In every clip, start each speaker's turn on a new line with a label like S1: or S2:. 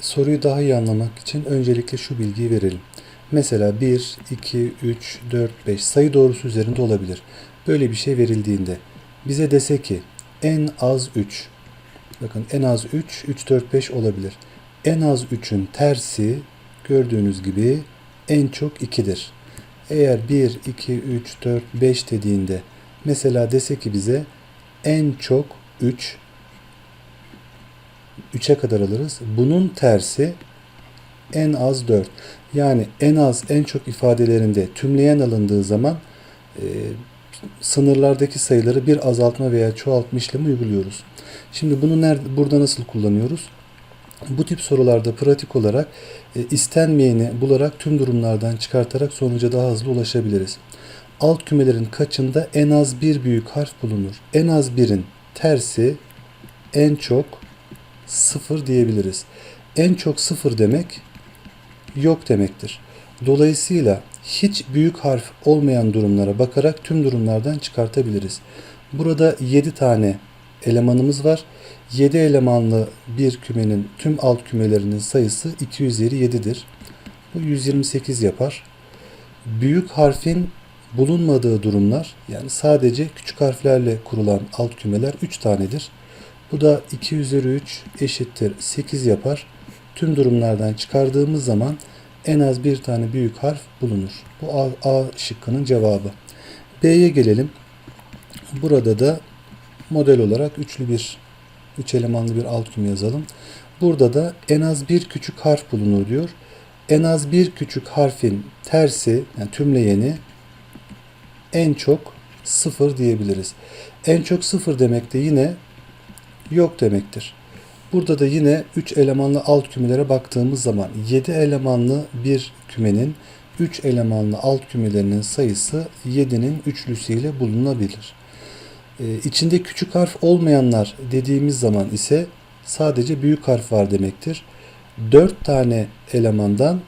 S1: soruyu daha iyi anlamak için öncelikle şu bilgiyi verelim. Mesela 1, 2, 3, 4, 5 sayı doğrusu üzerinde olabilir. Böyle bir şey verildiğinde bize dese ki en az 3. Bakın en az 3, 3, 4, 5 olabilir. En az 3'ün tersi gördüğünüz gibi en çok 2'dir. Eğer 1, 2, 3, 4, 5 dediğinde mesela dese ki bize en çok 3, 3'e kadar alırız. Bunun tersi en az 4. Yani en az en çok ifadelerinde tümleyen alındığı zaman e, sınırlardaki sayıları bir azaltma veya çoğaltma işlemi uyguluyoruz. Şimdi bunu nerede, burada nasıl kullanıyoruz? Bu tip sorularda pratik olarak e, istenmeyeni bularak tüm durumlardan çıkartarak sonuca daha hızlı ulaşabiliriz. Alt kümelerin kaçında en az bir büyük harf bulunur? En az birin tersi en çok sıfır diyebiliriz. En çok sıfır demek yok demektir. Dolayısıyla hiç büyük harf olmayan durumlara bakarak tüm durumlardan çıkartabiliriz. Burada 7 tane elemanımız var. 7 elemanlı bir kümenin tüm alt kümelerinin sayısı 2 üzeri 7'dir. Bu 128 yapar. Büyük harfin bulunmadığı durumlar yani sadece küçük harflerle kurulan alt kümeler 3 tanedir. Bu da 2 üzeri 3 eşittir 8 yapar. Tüm durumlardan çıkardığımız zaman en az bir tane büyük harf bulunur. Bu A, A şıkkının cevabı. B'ye gelelim. Burada da model olarak üçlü bir, üç elemanlı bir alt küme yazalım. Burada da en az bir küçük harf bulunur diyor. En az bir küçük harfin tersi, yani tümleyeni en çok sıfır diyebiliriz. En çok sıfır demek de yine yok demektir. Burada da yine 3 elemanlı alt kümelere baktığımız zaman 7 elemanlı bir kümenin 3 elemanlı alt kümelerinin sayısı 7'nin üçlüsüyle bulunabilir. Ee, içinde küçük harf olmayanlar dediğimiz zaman ise sadece büyük harf var demektir. 4 tane elemandan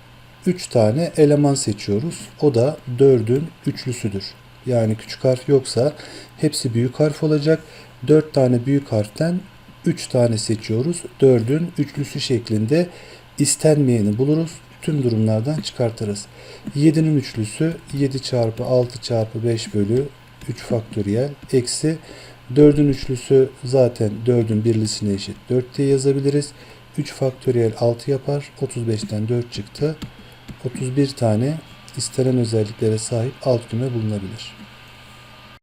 S1: 3 tane eleman seçiyoruz. O da 4'ün üçlüsüdür. Yani küçük harf yoksa hepsi büyük harf olacak. 4 tane büyük harften 3 tane seçiyoruz. 4'ün üçlüsü şeklinde istenmeyeni buluruz. Tüm durumlardan çıkartırız. 7'nin üçlüsü 7 çarpı 6 çarpı 5 bölü 3 faktöriyel eksi 4'ün üçlüsü zaten 4'ün birlisine eşit 4 diye yazabiliriz. 3 faktöriyel 6 yapar. 35'ten 4 çıktı. 31 tane istenen özelliklere sahip alt küme bulunabilir.